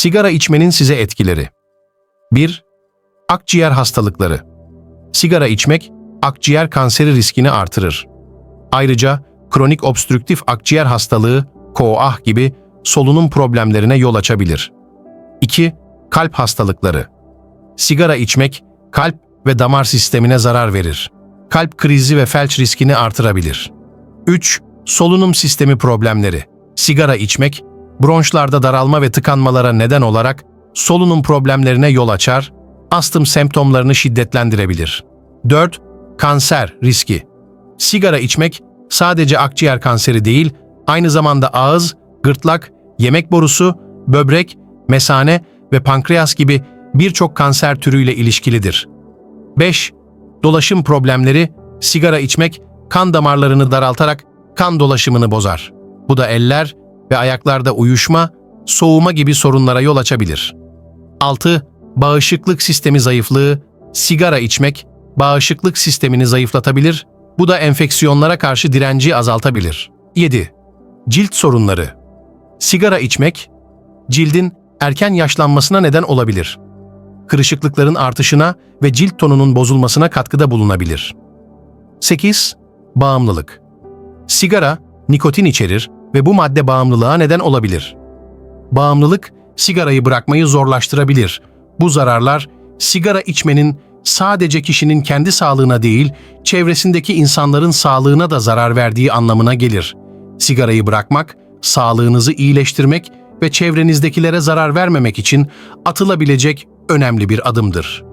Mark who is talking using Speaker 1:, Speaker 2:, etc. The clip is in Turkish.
Speaker 1: Sigara içmenin size etkileri. 1. Akciğer hastalıkları. Sigara içmek, akciğer kanseri riskini artırır. Ayrıca kronik obstrüktif akciğer hastalığı, KOAH gibi solunum problemlerine yol açabilir. 2. Kalp hastalıkları. Sigara içmek, kalp ve damar sistemine zarar verir. Kalp krizi ve felç riskini artırabilir. 3. Solunum sistemi problemleri. Sigara içmek, bronşlarda daralma ve tıkanmalara neden olarak solunum problemlerine yol açar, astım semptomlarını şiddetlendirebilir. 4. Kanser riski. Sigara içmek sadece akciğer kanseri değil, aynı zamanda ağız, gırtlak, yemek borusu, böbrek, mesane ve pankreas gibi birçok kanser türüyle ilişkilidir. 5. Dolaşım problemleri, sigara içmek kan damarlarını daraltarak kan dolaşımını bozar. Bu da eller ve ayaklarda uyuşma, soğuma gibi sorunlara yol açabilir. 6. Bağışıklık sistemi zayıflığı, sigara içmek bağışıklık sistemini zayıflatabilir, bu da enfeksiyonlara karşı direnci azaltabilir. 7. Cilt sorunları. Sigara içmek, cildin erken yaşlanmasına neden olabilir. Kırışıklıkların artışına ve cilt tonunun bozulmasına katkıda bulunabilir. 8. Bağımlılık. Sigara, nikotin içerir ve bu madde bağımlılığa neden olabilir. Bağımlılık, sigarayı bırakmayı zorlaştırabilir. Bu zararlar, sigara içmenin sadece kişinin kendi sağlığına değil, çevresindeki insanların sağlığına da zarar verdiği anlamına gelir. Sigarayı bırakmak, sağlığınızı iyileştirmek ve çevrenizdekilere zarar vermemek için atılabilecek önemli bir adımdır.